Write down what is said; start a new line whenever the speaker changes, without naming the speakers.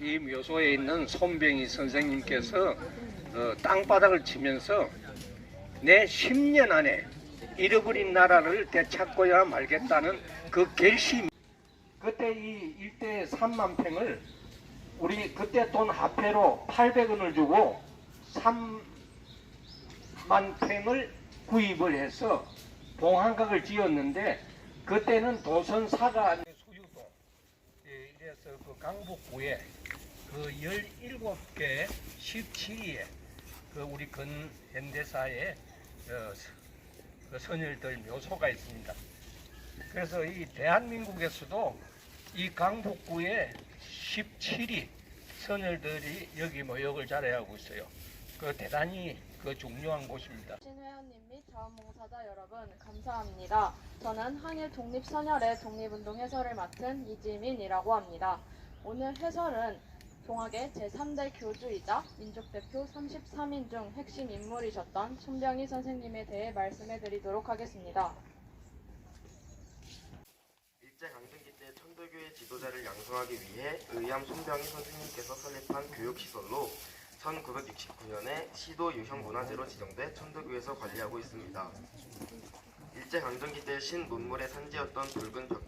이 묘소에 있는 손병희 선생님께서 어, 땅바닥을 치면서 내 10년 안에 잃어버린 나라를 되찾고야 말겠다는 그 결심. 그때 이 일대 3만 평을 우리 그때 돈 화폐로 800원을 주고 3만 평을 구입을 해서 봉한각을 지었는데 그때는 도선사가 예, 이래서 그 강북구에 그 17개 17위에 그 우리 근현대사의 어, 서- 그 선열들 묘소가 있습니다. 그래서 이 대한민국에서도 이 강북구에 17위 선열들이 여기 모욕을 잘해하고 있어요. 그 대단히 그 중요한 곳입니다.
신회원님 및 자원봉사 자 여러분 감사합니다. 저는 항일 독립선열의 독립운동 해설을 맡은 이지민이라고 합니다. 오늘 해설은 동학의 제3대 교주이자 민족대표 33인 중 핵심 인물이셨던 손병희 선생님에 대해 말씀해 드리도록 하겠습니다.
일제강점기 때 천도교의 지도자를 양성하기 위해 의암 손병희 선생님께서 설립한 교육시설로 1969년에 시도 유형문화재로 지정돼 천도교에서 관리하고 있습니다. 일제강점기 때 신문물의 산지였던 붉은 벽돌